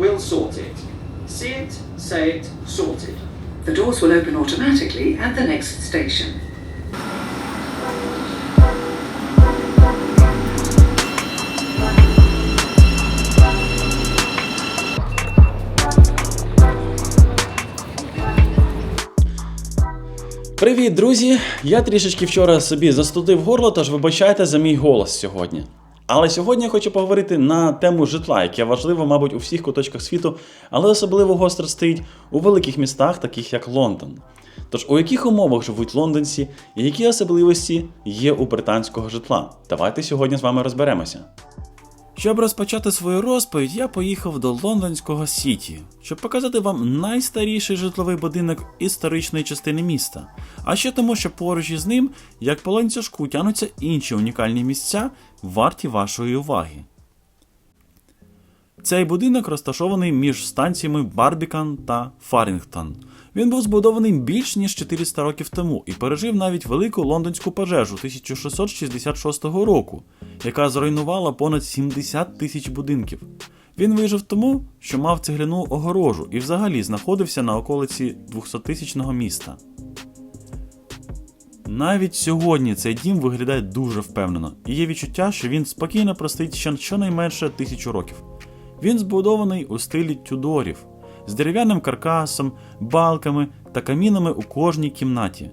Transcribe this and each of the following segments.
We'll sort it. See it, say it, sorted. The doors will open automatically at the next station. Привіт, друзі! Я трішечки вчора собі застудив горло, тож вибачайте за мій голос сьогодні. Але сьогодні я хочу поговорити на тему житла, яке важливо, мабуть, у всіх куточках світу, але особливо гостро стоїть у великих містах, таких як Лондон. Тож у яких умовах живуть лондонці і які особливості є у британського житла? Давайте сьогодні з вами розберемося. Щоб розпочати свою розповідь, я поїхав до лондонського Сіті, щоб показати вам найстаріший житловий будинок історичної частини міста. А ще тому, що поруч із ним, як по ланцюжку, тянуться інші унікальні місця, варті вашої уваги. Цей будинок розташований між станціями Барбікан та Фарінгтон. Він був збудований більш ніж 400 років тому і пережив навіть велику лондонську пожежу 1666 року, яка зруйнувала понад 70 тисяч будинків. Він вижив тому, що мав цегляну огорожу і взагалі знаходився на околиці 200-тисячного міста. Навіть сьогодні цей дім виглядає дуже впевнено, і є відчуття, що він спокійно простоїть ще щонайменше тисячу років. Він збудований у стилі тюдорів з дерев'яним каркасом, балками та камінами у кожній кімнаті.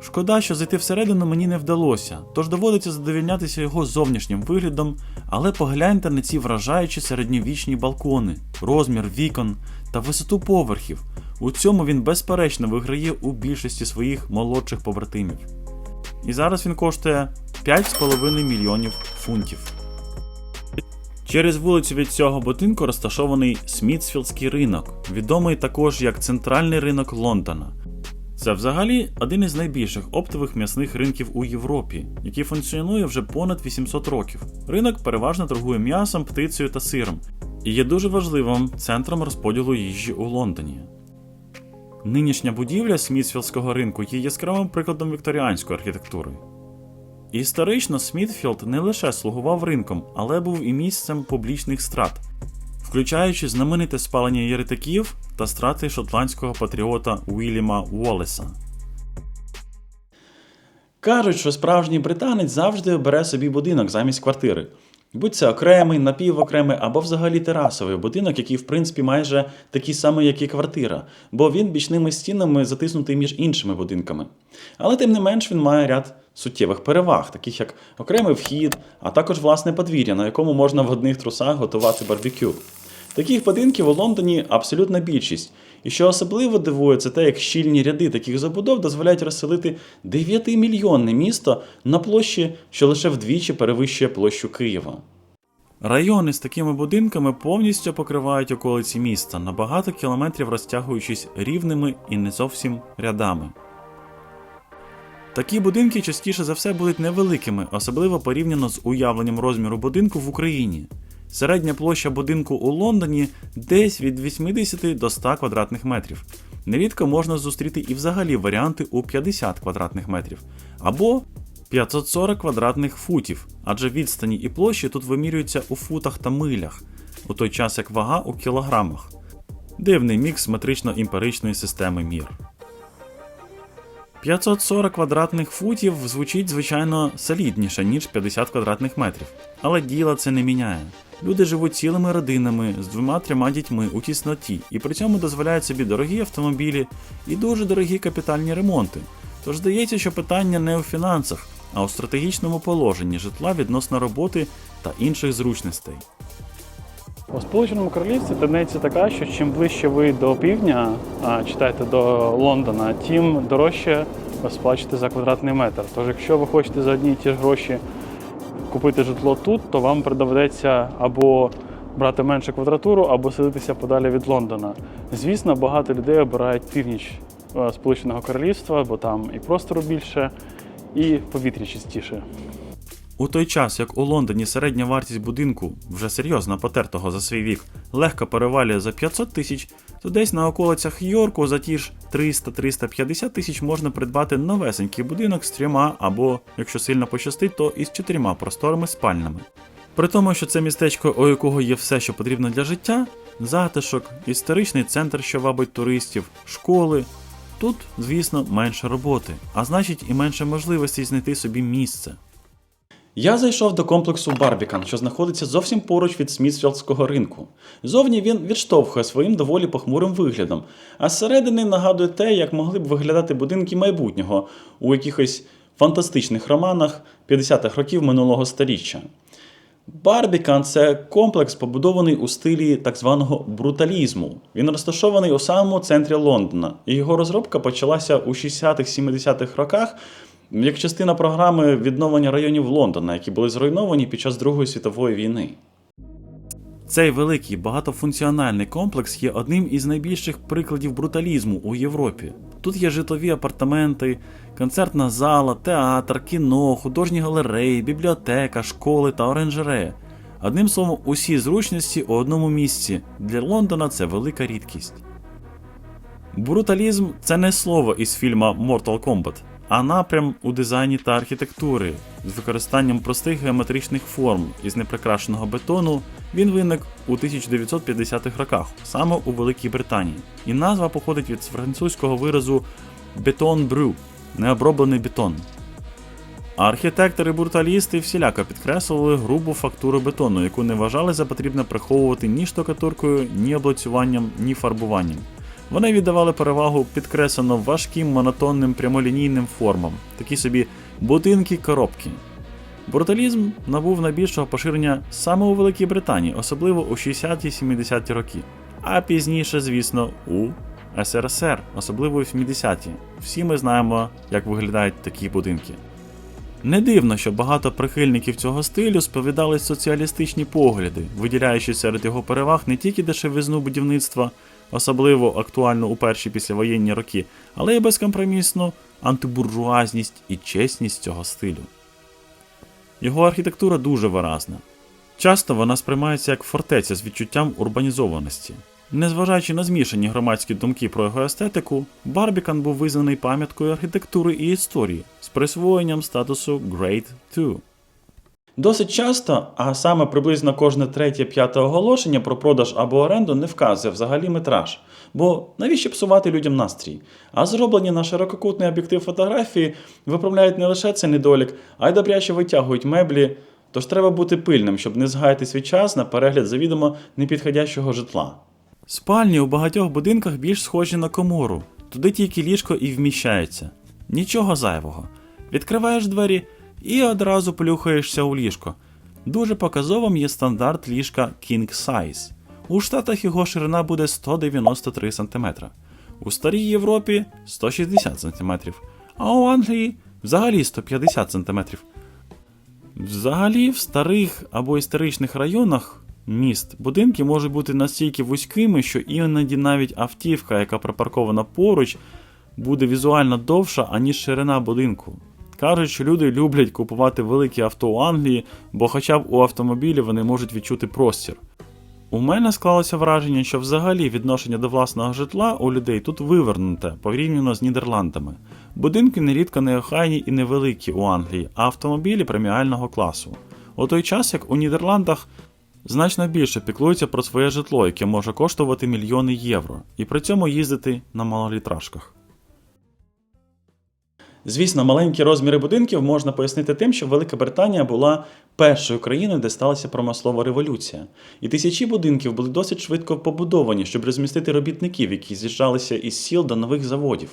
Шкода, що зайти всередину мені не вдалося, тож доводиться задовільнятися його зовнішнім виглядом, але погляньте на ці вражаючі середньовічні балкони, розмір вікон та висоту поверхів. У цьому він безперечно виграє у більшості своїх молодших побратимів. І зараз він коштує 5,5 мільйонів фунтів. Через вулицю від цього будинку розташований Смітсфілдський ринок, відомий також як центральний ринок Лондона. Це взагалі один із найбільших оптових м'ясних ринків у Європі, який функціонує вже понад 800 років. Ринок переважно торгує м'ясом, птицею та сиром і є дуже важливим центром розподілу їжі у Лондоні. Нинішня будівля Смітсфілдського ринку є яскравим прикладом вікторіанської архітектури. Історично Смітфілд не лише слугував ринком, але був і місцем публічних страт, включаючи знамените спалення єретиків та страти шотландського патріота Уільяма Уоллеса. Кажуть, що справжній британець завжди обере собі будинок замість квартири. Будь це окремий, напівокремий або взагалі терасовий будинок, який, в принципі, майже такий самий, як і квартира, бо він бічними стінами затиснутий між іншими будинками. Але тим не менш він має ряд суттєвих переваг, таких як окремий вхід, а також власне подвір'я, на якому можна в одних трусах готувати барбекю. Таких будинків у Лондоні абсолютна більшість. І що особливо дивує, це те, як щільні ряди таких забудов дозволяють розселити 9-мільйонне місто на площі, що лише вдвічі перевищує площу Києва. Райони з такими будинками повністю покривають околиці міста на багато кілометрів розтягуючись рівними і не зовсім рядами. Такі будинки частіше за все будуть невеликими, особливо порівняно з уявленням розміру будинку в Україні. Середня площа будинку у Лондоні десь від 80 до 100 квадратних метрів. Нерідко можна зустріти і взагалі варіанти у 50 квадратних метрів або 540 квадратних футів, адже відстані і площі тут вимірюються у футах та милях, у той час як вага у кілограмах. Дивний мікс метрично-імперичної системи мір. 540 квадратних футів звучить, звичайно, солідніше, ніж 50 квадратних метрів. Але діла це не міняє. Люди живуть цілими родинами з двома-трьома дітьми у тісноті і при цьому дозволяють собі дорогі автомобілі і дуже дорогі капітальні ремонти. Тож здається, що питання не у фінансах, а у стратегічному положенні житла відносно роботи та інших зручностей. У Сполученому Королівстві тенденція така, що чим ближче ви до півдня, а, читайте до Лондона, тим дорожче ви сплачуєте за квадратний метр. Тож, якщо ви хочете за одні і ті ж гроші купити житло тут, то вам доведеться або брати меншу квадратуру, або селитися подалі від Лондона. Звісно, багато людей обирають північ е, Сполученого Королівства, бо там і простору більше, і повітря чистіше. У той час, як у Лондоні середня вартість будинку, вже серйозно потертого за свій вік, легко перевалює за 500 тисяч, то десь на околицях Йорку за ті ж 300-350 тисяч можна придбати новесенький будинок з трьома або, якщо сильно пощастить, то із чотирма просторими спальнями. При тому, що це містечко, у якого є все, що потрібно для життя, затишок, історичний центр, що вабить туристів, школи. Тут, звісно, менше роботи, а значить і менше можливостей знайти собі місце. Я зайшов до комплексу Барбікан, що знаходиться зовсім поруч від Смітфілдського ринку. Зовні він відштовхує своїм доволі похмурим виглядом, а зсередини нагадує те, як могли б виглядати будинки майбутнього у якихось фантастичних романах 50-х років минулого століття. Барбікан це комплекс, побудований у стилі так званого бруталізму. Він розташований у самому центрі Лондона, і його розробка почалася у 60-70-х роках як частина програми відновлення районів Лондона, які були зруйновані під час Другої світової війни. Цей великий багатофункціональний комплекс є одним із найбільших прикладів бруталізму у Європі. Тут є житлові апартаменти, концертна зала, театр, кіно, художні галереї, бібліотека, школи та оранжерея. Одним словом, усі зручності у одному місці. Для Лондона це велика рідкість. Бруталізм це не слово із фільма Mortal Kombat, а напрям у дизайні та архітектури з використанням простих геометричних форм із неприкрашеного бетону. Він виник у 1950-х роках, саме у Великій Британії, і назва походить від французького виразу бетон брю необроблений бетон. Архітектори-бруталісти всіляко підкреслювали грубу фактуру бетону, яку не вважали за потрібне приховувати ні штукатуркою, ні облицюванням, ні фарбуванням. Вони віддавали перевагу підкреслено важким монотонним прямолінійним формам, такі собі будинки-коробки. Бруталізм набув найбільшого поширення саме у Великій Британії, особливо у 60-70-ті роки, а пізніше, звісно, у СРСР, особливо у 70-ті. Всі ми знаємо, як виглядають такі будинки. Не дивно, що багато прихильників цього стилю сповідали соціалістичні погляди, виділяючи серед його переваг не тільки дешевизну будівництва, особливо актуально у перші післявоєнні роки, але й безкомпромісну антибуржуазність і чесність цього стилю. Його архітектура дуже виразна. Часто вона сприймається як фортеця з відчуттям урбанізованості. Незважаючи на змішані громадські думки про його естетику, Барбікан був визнаний пам'яткою архітектури і історії з присвоєнням статусу Grade 2. Досить часто, а саме приблизно кожне третє-п'яте оголошення про продаж або оренду не вказує взагалі метраж. Бо навіщо псувати людям настрій? А зроблені на ширококутний об'єктив фотографії виправляють не лише цей недолік, а й добряче витягують меблі. Тож треба бути пильним, щоб не згаяти свій час на перегляд завідомо непідходящого житла. Спальні у багатьох будинках більш схожі на комору. Туди тільки ліжко і вміщається. Нічого зайвого. Відкриваєш двері і одразу плюхаєшся у ліжко. Дуже показовим є стандарт ліжка King Size. У Штатах його ширина буде 193 см, у старій Європі 160 см, а у Англії взагалі 150 см. Взагалі, в старих або історичних районах міст будинки можуть бути настільки вузькими, що іноді навіть автівка, яка припаркована поруч, буде візуально довша, аніж ширина будинку. Кажуть, що люди люблять купувати великі авто у Англії, бо хоча б у автомобілі вони можуть відчути простір. У мене склалося враження, що взагалі відношення до власного житла у людей тут вивернуте порівняно з Нідерландами. Будинки нерідко неохайні і невеликі у Англії, а автомобілі преміального класу. У той час, як у Нідерландах значно більше піклуються про своє житло, яке може коштувати мільйони євро, і при цьому їздити на малолітражках. Звісно, маленькі розміри будинків можна пояснити тим, що Велика Британія була першою країною, де сталася промислова революція, і тисячі будинків були досить швидко побудовані, щоб розмістити робітників, які з'їжджалися із сіл до нових заводів.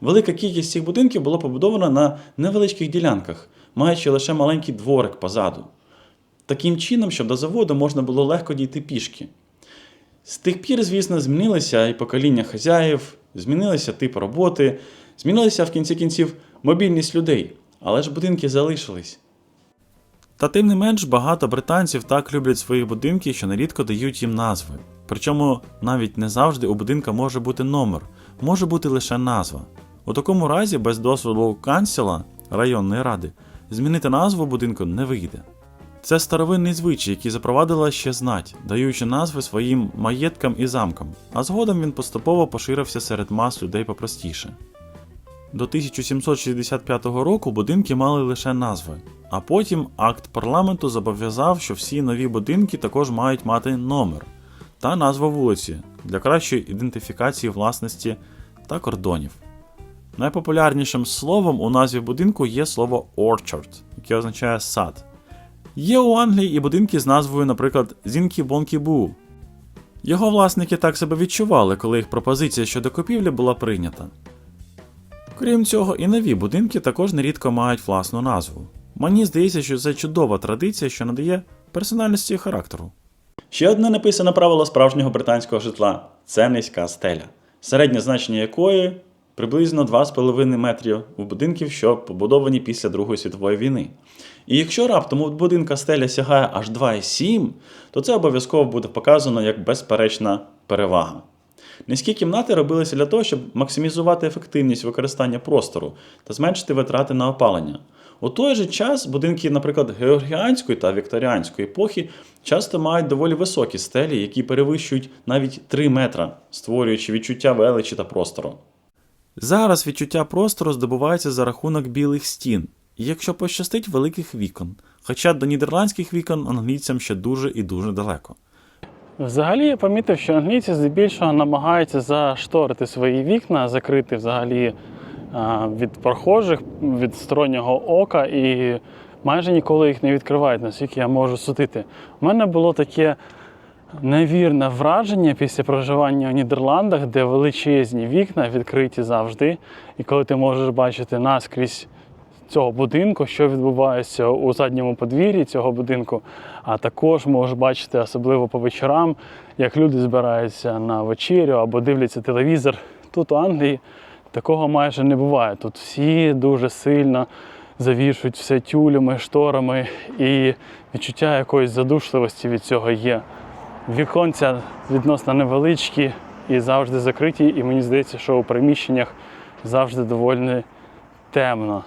Велика кількість цих будинків була побудована на невеличких ділянках, маючи лише маленький дворик позаду. Таким чином, щоб до заводу можна було легко дійти пішки. З тих пір, звісно, змінилися і покоління хазяїв, змінилися тип роботи, змінилася в кінці кінців мобільність людей, але ж будинки залишились. Та тим не менш багато британців так люблять свої будинки, що нерідко дають їм назви. Причому навіть не завжди у будинка може бути номер, може бути лише назва. У такому разі, без дозволу канцела районної ради, змінити назву будинку не вийде. Це старовинний звичай, який запровадила ще знать, даючи назви своїм маєткам і замкам, а згодом він поступово поширився серед мас людей попростіше. До 1765 року будинки мали лише назви, а потім акт парламенту зобов'язав, що всі нові будинки також мають мати номер. та назва вулиці для кращої ідентифікації власності та кордонів. Найпопулярнішим словом у назві будинку є слово orchard, яке означає сад. Є у Англії і будинки з назвою, наприклад, Зінкі Бонкі Бу. Його власники так себе відчували, коли їх пропозиція щодо купівлі була прийнята. Крім цього, і нові будинки також нерідко мають власну назву. Мені здається, що це чудова традиція, що надає персональності і характеру. Ще одне написане правило справжнього британського житла це низька стеля, середнє значення якої приблизно 2,5 метрів у будинків, що побудовані після Другої світової війни. І якщо раптом у будинка стеля сягає аж 2,7, то це обов'язково буде показано як безперечна перевага. Низькі кімнати робилися для того, щоб максимізувати ефективність використання простору та зменшити витрати на опалення. У той же час будинки, наприклад, георгіанської та вікторіанської епохи часто мають доволі високі стелі, які перевищують навіть 3 метра, створюючи відчуття величі та простору. Зараз відчуття простору здобувається за рахунок білих стін, і якщо пощастить великих вікон, хоча до нідерландських вікон англійцям ще дуже і дуже далеко. Взагалі я помітив, що англійці здебільшого намагаються зашторити свої вікна, закрити взагалі від прохожих, від стороннього ока і майже ніколи їх не відкривають, наскільки я можу судити. У мене було таке невірне враження після проживання у Нідерландах, де величезні вікна відкриті завжди, і коли ти можеш бачити наскрізь цього будинку, що відбувається у задньому подвір'ї цього будинку. А також можеш бачити, особливо по вечорам, як люди збираються на вечерю або дивляться телевізор. Тут у Англії такого майже не буває. Тут всі дуже сильно завішують все тюлями, шторами, і відчуття якоїсь задушливості від цього є. Віконця відносно невеличкі і завжди закриті, і мені здається, що у приміщеннях завжди доволі темно.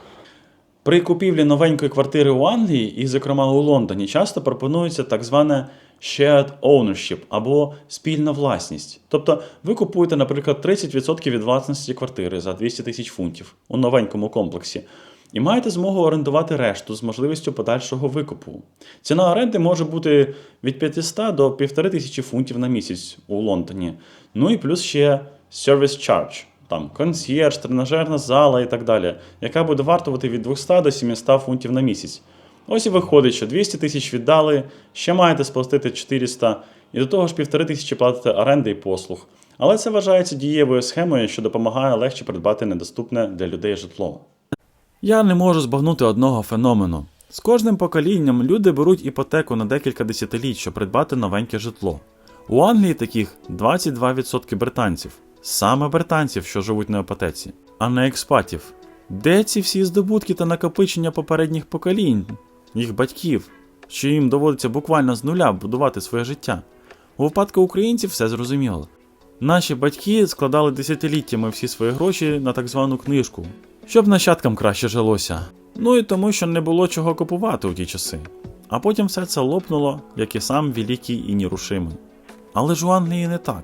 При купівлі новенької квартири у Англії, і, зокрема у Лондоні, часто пропонується так зване shared ownership або спільна власність. Тобто ви купуєте, наприклад, 30% від власності квартири за 200 тисяч фунтів у новенькому комплексі. І маєте змогу орендувати решту з можливістю подальшого викупу. Ціна оренди може бути від 500 до 1500 фунтів на місяць у Лондоні. Ну і плюс ще service charge, там консьєрж, тренажерна зала і так далі, яка буде вартувати від 200 до 700 фунтів на місяць. Ось і виходить, що 200 тисяч віддали, ще маєте сплатити 400, і до того ж 1500 платите оренди і послуг. Але це вважається дієвою схемою, що допомагає легше придбати недоступне для людей житло. Я не можу збагнути одного феномену. З кожним поколінням люди беруть іпотеку на декілька десятиліть, щоб придбати новеньке житло. У Англії таких 22% британців, саме британців, що живуть на іпотеці, а не експатів. Де ці всі здобутки та накопичення попередніх поколінь, їх батьків, що їм доводиться буквально з нуля будувати своє життя? У випадку українців все зрозуміло. Наші батьки складали десятиліттями всі свої гроші на так звану книжку, щоб нащадкам краще жилося. Ну і тому, що не було чого купувати у ті часи. А потім все це лопнуло, як і сам великий і нерушимий. Але ж у Англії не так.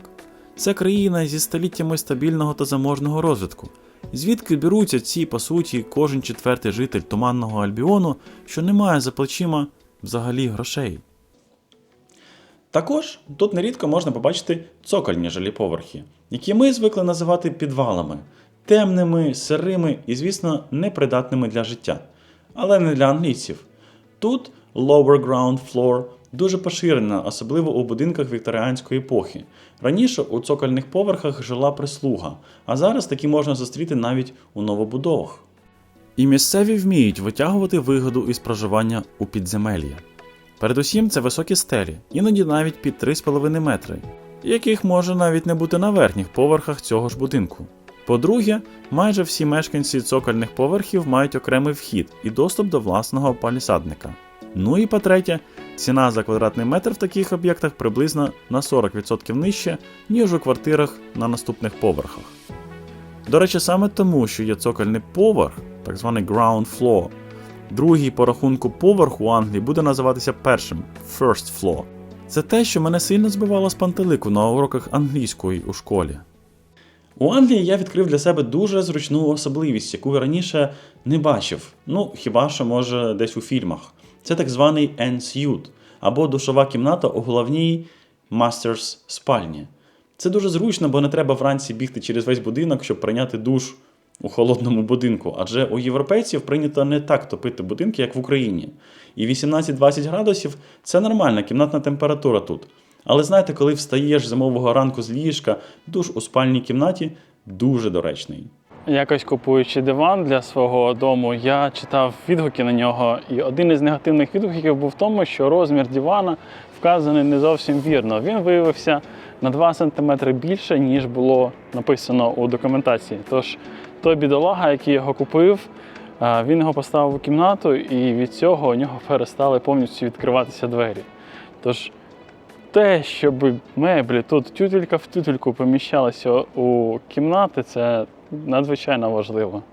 Це країна зі століттями стабільного та заможного розвитку. Звідки беруться ці, по суті, кожен четвертий житель туманного Альбіону, що не має за плечима взагалі грошей. Також тут нерідко можна побачити цокольні жилі поверхи, які ми звикли називати підвалами, темними, сирими і, звісно, непридатними для життя. Але не для англійців. Тут lower ground floor дуже поширена, особливо у будинках вікторіанської епохи. Раніше у цокольних поверхах жила прислуга, а зараз такі можна зустріти навіть у новобудовах. І місцеві вміють витягувати вигоду із проживання у підземеллі. Передусім, це високі стелі, іноді навіть під 3,5 метри, яких може навіть не бути на верхніх поверхах цього ж будинку. По-друге, майже всі мешканці цокольних поверхів мають окремий вхід і доступ до власного палісадника. Ну і по-третє, ціна за квадратний метр в таких об'єктах приблизно на 40% нижче, ніж у квартирах на наступних поверхах. До речі, саме тому, що є цокольний поверх, так званий ground floor, другий по рахунку поверх у Англії буде називатися першим first floor. Це те, що мене сильно збивало з пантелику на уроках англійської у школі. У Англії я відкрив для себе дуже зручну особливість, яку я раніше не бачив. Ну, хіба що може десь у фільмах. Це так званий ensuite, або душова кімната у головній Masters спальні. Це дуже зручно, бо не треба вранці бігти через весь будинок, щоб прийняти душ у холодному будинку. Адже у європейців прийнято не так топити будинки, як в Україні. І 18-20 градусів це нормальна кімнатна температура тут. Але знаєте, коли встаєш зимового ранку з ліжка, душ у спальній кімнаті дуже доречний. Якось купуючи диван для свого дому, я читав відгуки на нього, і один із негативних відгуків був в тому, що розмір дивана вказаний не зовсім вірно. Він виявився на 2 см більше, ніж було написано у документації. Тож той бідолага, який його купив, він його поставив у кімнату, і від цього у нього перестали повністю відкриватися двері. Тож те, щоб меблі тут тютелька в тютельку поміщалися у кімнати, це надзвичайно важливо.